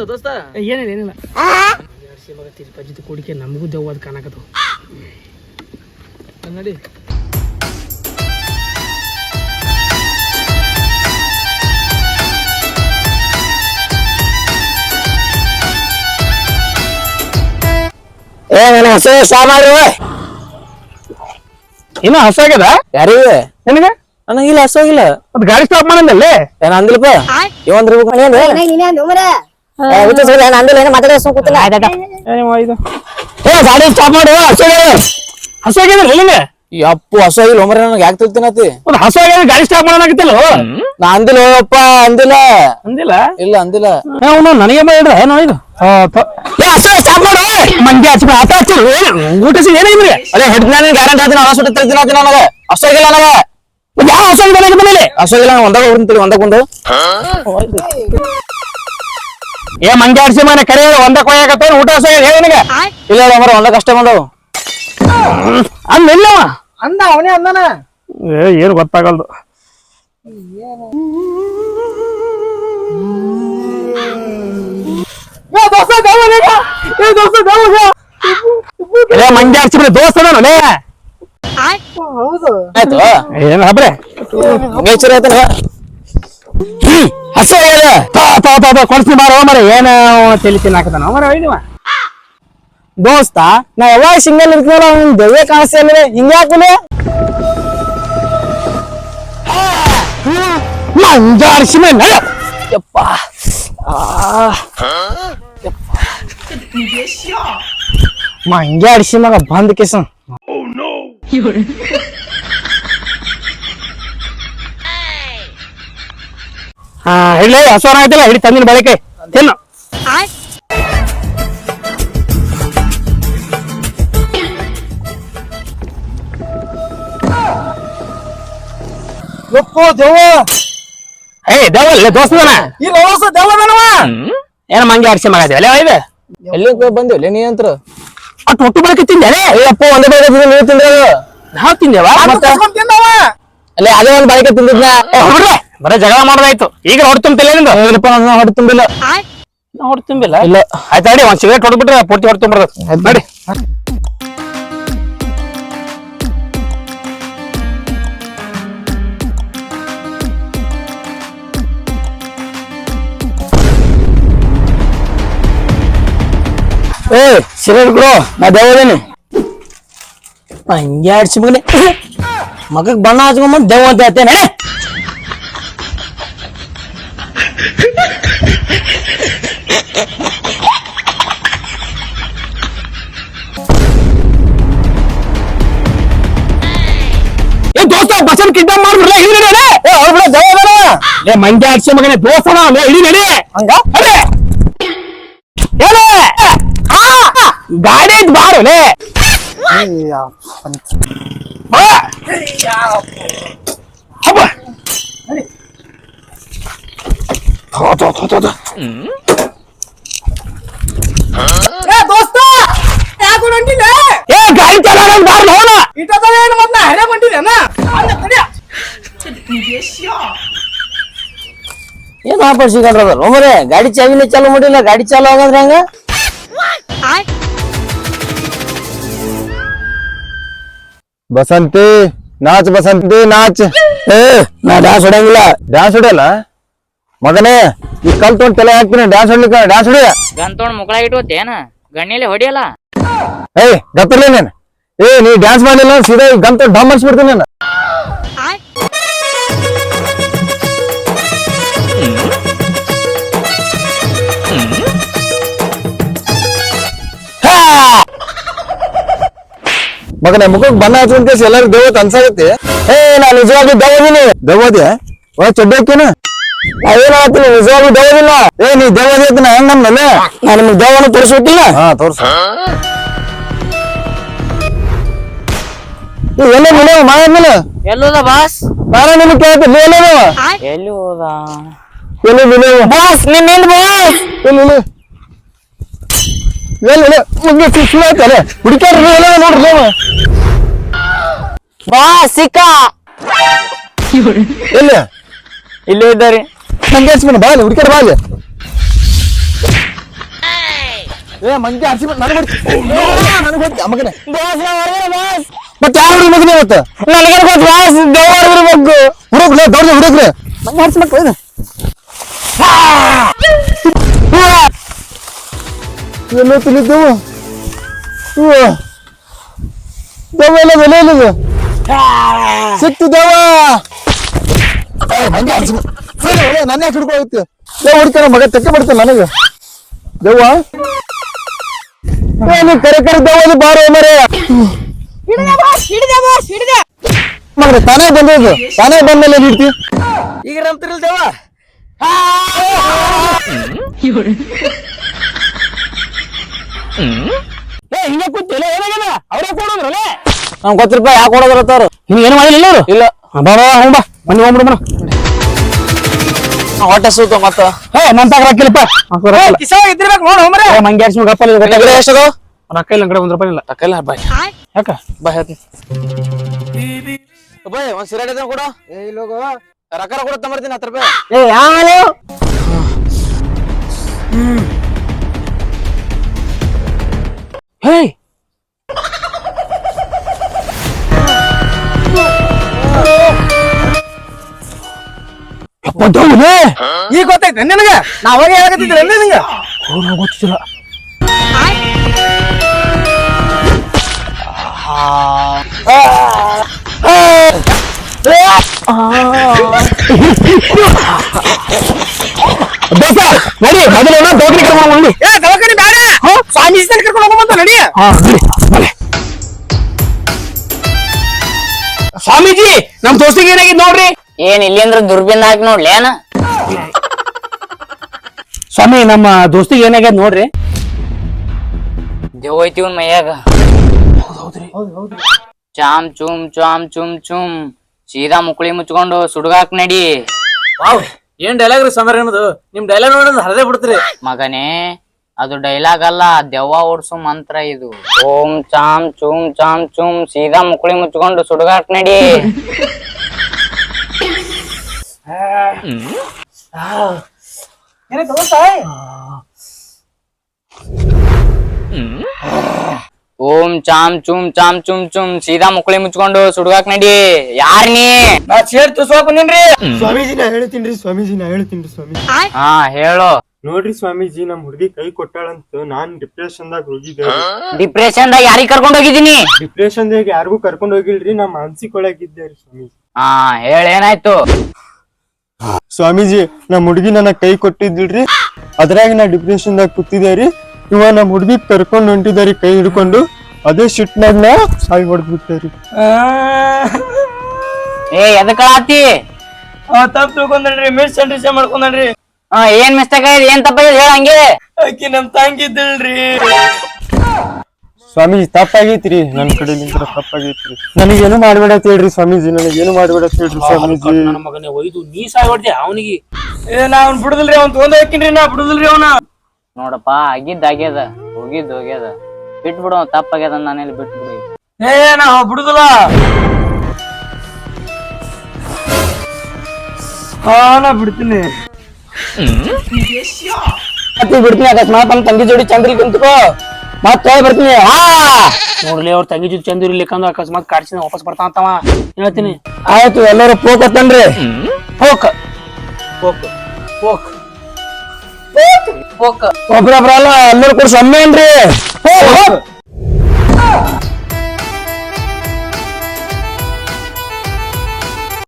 ಏನಾಯ್ತು ದೋಸ್ತ. ಏನಿಲ್ಲ ಏನಿಲ್ಲ. ಜಾರ್ಸಿ ಮಗ ತಿರುಪತಿ ಜೊತೆ ಕೂಡಿಕೆ ನಮಗೂ ದೆವ್ವ ಅದು ಕಾಣಕತ್ತು ನಡಿ. ಏ ನನ್ನ ಹಸು ಸ್ಟಾ ಮಾಡಿ ಇನ್ನು ಹಸಾಗ್ಯದ ಯಾರಿಗೆ ನಿನಗೆ? ನನಗಿಲ್ಲ ಹಸೋಗಿಲ್ಲ ಅದು ಗಾಡಿ ಸ್ಟಾಪ್ ಮಾಡಂದಲ್ಲಿ? ಏನ? ಅಂದಿಲ್ಲಪ್ಪ ಇವಂದ್ ಗಾಡಿ ಸ್ಟಾಪ್ ಮಾಡು ನಿನಗೆ ಯಪ್ಪು ಹಸೋಗಿಲ್ಲ ಒಮ್ಮೆ ನನಗೆ ಯಾಕೆ ತಿಳ್ತೀನತಿ ಒಂದು ಹಸಾಗ್ಯದ ಗಾಡಿ ಸ್ಟಾಪ್ ಮಾಡಲಾಗತ್ತಲ್ಲ ನಾ ಅಂದಿಲ್ಲ ಅಂದಿಲ್ಲ. ಅಂದಿಲ್ಲ? ಇಲ್ಲ ಅಂದಿಲ್ಲ. ಅವನು ನನಗೆ ಏನೋ ಇದು? ಏ ಹಸು ಸ್ಟಾಪ್ ಮಾಡು ಹಚ್ಚ ಆತ ಊಟ ಅದೇ ಹೊಸ ಆತ ನನಗೆ. ಯಾವ ಒಂದಾಗ ಹೊಡ್ತೀನಿ ಒಂದಾಗ ಒಂದು ಏ ಮಂಡ್ಯ ಮನೆ ಕರೆ ಒಂದ ಕೊಯ್ಯಾಕತ್ತ ಊಟ ಹೇಳಿ ನಿನಗೆ. ಇಲ್ಲ ಒಮ್ಮರೆ ಒಂದ ಕಷ್ಟ ಬಂದವು ಅಂದ ಇಲ್ಲವ ಅಂದ ಅವನೇ ಅಂದನ. ಏ ಏನು ಗೊತ್ತಾಗಲ್ದು. ಹಡ್ಸಿ ಮನೆ ದೋಸ್ತ ನಾನು ಆಯ್ತು. ಏನ್ ಹಬ್ರೆ? ನೇಚರ್ ಆಯ್ತಲ್ಲ. ಹಸು ತಾ ತಾ ಕೊಡ್ಸಿ ಮಾರೋ ಮರ ಏನ ತಲಿ ತಿನ್ನಾಕತಾನ ಮರ ದೋಸ್ತ ನಾ ಯಾವಾಗ ಸಿಂಗಲ್ ಇರ್ತೀನಲ್ಲ ಅವ್ನ್ ದೆವ್ವೆ ಕಾಣಿಸ್ತಾ ಹಿಂಗ್ಯಾಕಲೆ ಹಡ್ಸಿ ಮನೆ ಯಪ್ಪ. ಅಡಿಸಿ ಮಗ ಬಂದ್ ಕೇಸ ಹಾ ಹೇಳಿ ಹಸೋನ ಆಯ್ತಲ್ಲ ಹಿಡಿ ತಂದಿನ ಬಳಕೆ. ತಿನ್ನು. ಯಪ್ಪೋ ದೇವ ಏ ದೇವಲ್ಲ ದೋಸ್ತನ ಈ ಲವಸ ದೆವ್ವದನವ ಏನ ಮಂಗ್ಯ ಹಡ್ಸಿ ಮಗ ಅದೇ ಇದು ಎಲ್ಲಿ ಬಂದಿವಲ್ಲ ನೀ ಅಂತ ಅಟ್ ಒಟ್ಟು ಬಳಕೆ ತಿಂದೆ ಅಪ್ಪ ಒಂದೇ ನೀವು ತಿಂದ್ರೆ ನಾವು ತಿಂದೇವ? ಮತ್ತೆ? ಅಲ್ಲೇ ಅದೇ ಒಂದ್ ಬಾಳಿಕೆ ತಿಂದಿದ್ನ. ಏ, ಹುಡ್ರೆ ಬರೇ ಜಗಳ ಮಾಡೋದಾಯ್ತು. ಈಗ ಹೊಡೆ ತುಂಬಿಲ್ಲ ನಿಂದು? ಏನಪ್ಪ ನಾನು ತುಂಬಿಲ್ಲ. ಹೊಡೆ ತುಂಬಿಲ್ಲ? ಇಲ್ಲ. ಆಯ್ತಾ ಅಡಿ ಒಂದ್ ಸಿಗರೇಟ್ ಹೊಡ್ಬಿಟ್ರೆ ಪೂರ್ತಿ ಹೊಡೆ ತುಂಬಿಡ್ದು ನೋಡಿ ಏ ಸಿಗರೇಟ್ ಕೊಡು. ನಾ ದೇವದೇನಿ. ಹಂಗೆ ಆಡ್ಸಿ ಮಗನೇ. ಮಗಕ್ ಬಣ್ಣ ಹಚ್ಕೊಂಬಂದು ದೇವ ಅಂತ ಹೇಳ್ತೇನೆ. ಬಸನ್ ಕಿಡ್ನಾಪ್ ಮಾಡ್ಬಿಡ್ಲ ಹಿಡಿ ನಡಿ ಏ ಅವ್ರ ಬಿಡ ಜಯ ಏ ಮಂಡ್ಯ ಆಕ್ಷನ್ ಮಗನೇ ದೋಸನ ಲೇ ಹಿಡಿ ನಡಿ. ಹಂಗ? ಅದೇ ಹೇಳ ಗಾಡಿ ಐತ್ ಬಾರು ಲೇ. ಹಬ್ಬ. ಥೋ, ಥೋ, ಥೋ, ಥೋ, ಥೋ. ದೋಸ್ತ ಯಾಕೆ ಹೊಂಟಿಲ್ಲ ಏ ಗಾಡಿ ಇಟ್ಟದ ಏನು ಹೊಂಟಿದ್ದೇನ ಏನ್ ವಾಪಸ್ ಸಿಗಲ್ರದ ಒಮ್ಮರೆ ಗಾಡಿ ಚಾವಿನ ಚಾಲು ಮಾಡಿಲ್ಲ ಗಾಡಿ ಚಾಲು ಆಗಂದ್ರೆ ಹೆಂಗ? ಬಸಂತಿ ನಾಚ್ ಬಸಂತಿ ನಾಚ್. ಏ ನಾ ಡ್ಯಾನ್ಸ್ ಹೊಡಂಗಿಲ್ಲ ಡ್ಯಾನ್ಸ್ ಹೊಡಿಯಲ್ಲ? ಮಗನೇ ಈ ಕಲ್ ತೊಗೊಂಡ್ ತಲೆ ಹಾಕ್ತೀನಿ ಡ್ಯಾನ್ಸ್ ಹೊಡ್ಲಿಕ್ಕ ಡ್ಯಾನ್ಸ್ ಹೊಡಿಯ. ಗನ್ ತೊಗೊಂಡ್ ಮುಕ್ಳ ಇಟ್ಕೋತೇನ ಗಣ್ಣಿಲೆ ಹೊಡಿಯಲ್ಲ? ಏಯ್ ಗತ್ತರ್ಲಿ ನೀನ್. ಏ, ನೀ ಡ್ಯಾನ್ಸ್ ಮಾಡಿಲ್ಲ ಸೀದಾ ಗಂತ ಡಮ್ ಮಾಡಿಸ್ಬಿಡ್ತೀನಿ ನಾನು. ಮಗನೇ ಮುಖಕ್ಕೆ ಬಣ್ಣ ಹಚ್ಕೊಂಡ್ ಎಲ್ಲರೂ ದೇವತ್ ಅನ್ಸಾಗತ್ತೆ. ಏ, ನಾ ನಿಜವಾಗಿ ದೇವದಿನಿ ದೇವದ್ಯ ಒಳ ಚಡ್ಡಿ ಹಾಕ್ಯನ ನಾ ಏನ್ ಹೇಳ್ತೀನಿ ನಿಜವಾಗಿ ದೆವ್ವದಿಲ್ಲ ಏ, ನೀ ದೇವದಿ ಅಂತ ಹೆಂಗ್ ನಮ್ನಲ್ಲ? ನಾ ನಿಮ್ಗೆ ದೇವನ ತೋರಿಸ್ಬಿಟ್ಟಿಲ್ಲ ಹಾ, ತೋರ್ಸ. ಎಲ್ಲ ಮನೆ ಮಾಡಿದ್ಮೇಲೆ ಎಲ್ಲೋದ ಬಾಸ್? ಬಾರ ನಿಮ್ಗೆ ಕೇಳ್ತೀನಿ ಎಲ್ಲಿ ಹೋದ ಎಲ್ಲಿ ಬಿಲೇವು ಬಾಸ್ ನಿನ್ನೆಂದು ಬಾಸ್! ಎಲ್ಲಿ ಎಲ್ಲಿ ಎಲ್ಲಿ ಎಲ್ಲಿ ಆಯ್ತಲ್ಲ ಎಲ್ಲ ನೋಡ್ರಿ ಬಾ ಬಾಸ್ ಸಿಕ್ಕ? ಎಲ್ಲಿ? ಇಲ್ಲೇ ಇದ್ದಾರೆ. ನಂಗೆ ಹಚ್ಬಿಡ ಬಾಲಿ ಹುಡುಕ್ಯಾಡ ಬಾಲಿ ಏ ಮಂದಿ ಆರ್ಸಿ ನನಗೆ ನನಗೆ ಮಗನೇ. ಮತ್ತೆ ಹುಡುಗ ಮಗನೇ ಇವತ್ತು? ನನಗೆ ದೇವರ ಇರ್ಬೇಕು ಹುಡುಗ್ಲೆ ದೊಡ್ಡ ಹುಡುಗ್ರೆ ಮನೆ ಮಕ್ಕಳು ಇದು? ಎಲ್ಲೋ ತಿಳಿದ್ದೆವು ದೇವ ಎಲ್ಲ ಬೆಲೆ ಇಲ್ಲದು ಸಿಕ್ತು ದೆವ್ವ. ನನ್ನ ಯಾಕೆ ಹಿಡ್ಕೊಳತ್ತೆ ಏ ಹುಡ್ತಾನೆ ಮಗ ತೆಕ್ಕೆ ಬಿಡ್ತಾನೆ ನನಗೆ. ದೇವ ಏ ನೀ ಕರೆ ಕರೆ ದೇವ ಬಾರೋ ಮರೆ. ಹಿಡಿದೆ ಬಾಸ್ ಹಿಡಿದೆ ಬಾಸ್ ಹಿಡಿದೆ. ಮಗನೇ ತಾನೇ ಬಂದದ್ದು? ತಾನೇ ಬಂದ್ಮೇಲೆ ಹಿಡ್ತಿ ಈಗ ನಂಬ್ತಿರಲ್ ದೇವ ಏ ಹಿಂಗೆ ಕೂತಿಲ್ಲ ಏನಾಗ್ಯದ ಅವ್ರೇ ಕೊಡೋದ್ರಲ್ಲ ನಮ್ಗೆ ಗೊತ್ತಿರಪ್ಪ ಯಾಕೆ ಕೊಡೋದ್ರ ಅವ್ರು. ನಿಮ್ಗೆ ಏನು ಮಾಡಿಲ್ಲ ಅವರು ಇಲ್ಲ. ಬಾ ಬಾ ಹ್ಞೂ ಬಾ. ಹೋಗ್ಬಿಡು ಬಣ ಹೊಟ್ಟೆ ಸೂತ ಮತ್ತ. ಹೇ ನನ್ ತಗ ರೊಕ್ಕಿಲ್ಲಪ್ಪ ಕಿಸ ಇದ್ದಿರ್ಬೇಕು ನೋಡು ಮರೆ ಮಂಗೆ ಆಡ್ಸಿ ಗಪ್ಪ ಎಷ್ಟದು ರೊಕ್ಕ ಇಲ್ಲ ಕಡೆ ಒಂದ್ ರೂಪಾಯಿ ಇಲ್ಲ. ರೊಕ್ಕ ಇಲ್ಲ ಬಾಯ್ ಯಾಕ? ಬಾಯ್ ಹೇಳ್ತೀನಿ. ಬಾಯ್ ಒಂದ್ ಕೊಡು. ಏ ಇಲ್ಲೋಗೋ ರೊಕ್ಕ ಕೊಡು ತಂಬರ್ತೀನಿ ಹತ್ತು ರೂಪಾಯಿ. ಏ ಹೇ? ಈಗ ಗೊತ್ತೈತೆ ನಿನಗ? ನಾ ಅವಾಗ ಹೇಳಕತ್ತಿದ್ರೆ ನಿನಗ? ಗೊತ್ತಿಲ್ಲ. ನಡಿ ಮೊದಲು ದವಾಖಾನೆ ಕರ್ಕೊಂಡು ಹೋಗಿ ಏ ದವಾಖಾನೆ ಬೇಡ. ಸ್ವಾಮೀಜಿ ಕರ್ಕೊಂಡು ಹೋಗ್ಬಂತ ನಡಿ. ಹಾ ನಡಿ ಬಲೆ. ಸ್ವಾಮೀಜಿ ನಮ್ ದೋಸ್ತಿಗೆ ಏನಾಗಿದ್ ನೋಡ್ರಿ? ಏನ್ ಇಲ್ಲಿ ಅಂದ್ರೆ ದುರ್ಬಿನ್ ಹಾಕಿ ನೋಡ್ಲೇನ ಸ್ವಾಮಿ ನಮ್ಮ ದೋಸ್ತಿಗೆ ಏನಾಗ್ಯದ ನೋಡ್ರಿ? ದೇವ್ ಐತಿ ಇವ್ನ್ ಮೈಯಾಗ. ಚಾಮ್ ಚುಮ್ ಚಾಮ್ ಚುಮ್ ಚುಮ್. ಸೀದಾ ಮುಕ್ಳಿ ಮುಚ್ಕೊಂಡು ಸುಡುಗಾಕ್ ನಡಿ. ವಾವ್. ಏನ್ ಡೈಲಾಗ್ ರೀ ಸಮರ ಏನದು ನಿಮ್ ಡೈಲಾಗ್ ನೋಡಿದ್ರೆ ಹರದೇ ಬಿಡ್ತೀರಿ. ಮಗನೇ ಅದು ಡೈಲಾಗ್ ಅಲ್ಲ ದೆವ್ವ ಓಡಿಸೋ ಮಂತ್ರ ಇದು. ಓಂ ಚಾಮ್ ಚೂಮ್ ಚಾಮ್ ಚೂಮ್ ಸೀದಾ ಮುಕ್ಳಿ ಮುಚ್ಕೊಂಡು ಸುಡುಗಾಟ್ ನಡಿ. ಓಂ ಚಾಮ್ ಚುಮ್ ಚಾಮ್ ಚುಮ್ ಚುಮ್ ಸೀದಾ ಮುಕ್ಳಿ ಮುಚ್ಕೊಂಡು ಸುಡ್ಗಾಕ್ ನಡಿ. ಯಾರ್ ನೀ? ನಾ ಚೇರ್ ತುಸ್ವಾಕ್ ಬಂದಿನ್ರಿ ಸ್ವಾಮೀಜಿ ನಾ ಹೇಳ್ತೀನ್ರಿ ಸ್ವಾಮೀಜಿ ನಾ ಹೇಳ್ತೀನ್ರಿ ಸ್ವಾಮೀಜಿ. ಹಾ ಹೇಳೋ. ನೋಡ್ರಿ ಸ್ವಾಮೀಜಿ ನಮ್ ಹುಡುಗಿ ಕೈ ಕೊಟ್ಟಾಳಂತ ನಾನ್ ಡಿಪ್ರೆಷನ್ ದಾಗ ಹೋಗಿದ್ದೆ. ಡಿಪ್ರೆಷನ್ ದಾಗ ಯಾರಿಗ್ ಕರ್ಕೊಂಡ್ ಹೋಗಿದ್ದೀನಿ? ಡಿಪ್ರೆಷನ್ ದಾಗ ಯಾರಿಗೂ ಕರ್ಕೊಂಡ್ ಹೋಗಿಲ್ರಿ ನಾ ಮಾನಸಿಕ ಒಳಗಿದ್ದೆ ರೀ ಸ್ವಾಮೀಜಿ. ಹಾ ಹೇಳ ಏನಾಯ್ತು? ಸ್ವಾಮೀಜಿ ನಮ್ ಹುಡುಗಿ ನನ್ನ ಕೈ ಕೊಟ್ಟಿದ್ದಿಲ್ರಿ. ಅದ್ರಾಗ ನಾ ಡಿಪ್ರೆಷನ್ ದಾಗ ಕೂತಿದ್ದೆ ರೀ. ಇವ ನಮ್ಮ ಹುಡುಗಿ ಕರ್ಕೊಂಡ್ ಹೊಂಟಿದಾರಿ ಕೈ ಹಿಡ್ಕೊಂಡು. ಅದೇ ಶಿಟ್ನಾಗ ನಾ ಸಾಯಿ ಹೊಡೆದ್ಬಿಟ್ಟೆ ರೀ ಏ ಎದಕ್ಕ ಆತಿ ತಪ್ಪು ತಿಳ್ಕೊಂಡ್ರಿ ಮಿಸ್ ಅಂಡರ್ಸ್ಟ್ಯಾಂಡ್ ಮಾಡ್ಕೊಂಡ್ರಿ ಹಾ ಏನ್ ಮಿಸ್ಟೇಕ್ ಆಗಿದೆ? ಏನ್ ತಪ್ಪಾಗಿದೆ ಹೇಳ ಹಂಗೆ. ಆಕಿ ನಮ್ ತಂಗಿದ್ದಳ್ರಿ ಸ್ವಾಮೀಜಿ ತಪ್ಪಾಗೈತ್ರಿ. ನನ್ ಕಡೆಲಿಂದ ತಪ್ಪಾಗೈತ್ರಿ. ನನಗೇನು ಮಾಡ್ಬೇಡತ್ ಹೇಳ್ರಿ ಸ್ವಾಮೀಜಿ. ನನಗೇನು ಮಾಡ್ಬೇಡತ್ ಹೇಳ್ರಿ ಸ್ವಾಮೀಜಿ. ನನ್ನ ಮಗನೇ ಒಯ್ದು ನೀ ಸಾಯ್ ಹೊಡ್ದೆ ಅವನಿಗೆ. ಏ ನಾ ಅವ್ನ್ ಬಿಡುದಿಲ್ರಿ ಅವ್ನ್ ತಗೊಂಡ್ ಹಾಕಿನ್ರಿ ನಾ ಬಿಡುದಿಲ್ರಿ ಅವನ. ನೋಡಪ್ಪ ಆಗಿದ್ದ ಆಗ್ಯದ. ಹೋಗಿದ್ ಹೋಗ್ಯದ. ಬಿಟ್ಬಿಡು ತಪ್ಪಾಗ್ಯದ ನಾನೆಲ್ಲಿ ಬಿಟ್ಬಿಡು. ಏ ನಾ ಬಿಡುದಿಲ್ಲ ನಾ ಬಿಡ್ತೀನಿ. ಬಿಡ್ತೀನಿ ಅಕಸ್ಮಾತ್ ನಮ್ಮ ತಂಗಿ ಜೋಡಿ ಚಂದ್ರಿ ಕುಂತ್ಕೋ. ಮತ್ತ ಬರ್ತೀನಿ ಹಾ. ನೋಡ್ಲಿ ಅವ್ರ ತಂಗಿ ಜೊತೆ ಚಂದ ಇರ್ಲಿಕ್ಕಂದ್ರ ಅಕಸ್ಮಾತ್ ಕಾಡ್ಸಿನ ವಾಪಸ್ ಬರ್ತಾನಂತವ ಹೇಳ್ತೀನಿ. ಆಯ್ತು ಎಲ್ಲರೂ ಪೋಕತ್ತನ್ರಿ ಪೋಕ್. ಹೋಗ್ ಒಬ್ರೊಬ್ರಲ್ಲ ಎಲ್ಲರೂ ಕೂಡ ಸೊಮ್ಮೆ ಏನ್ರಿ.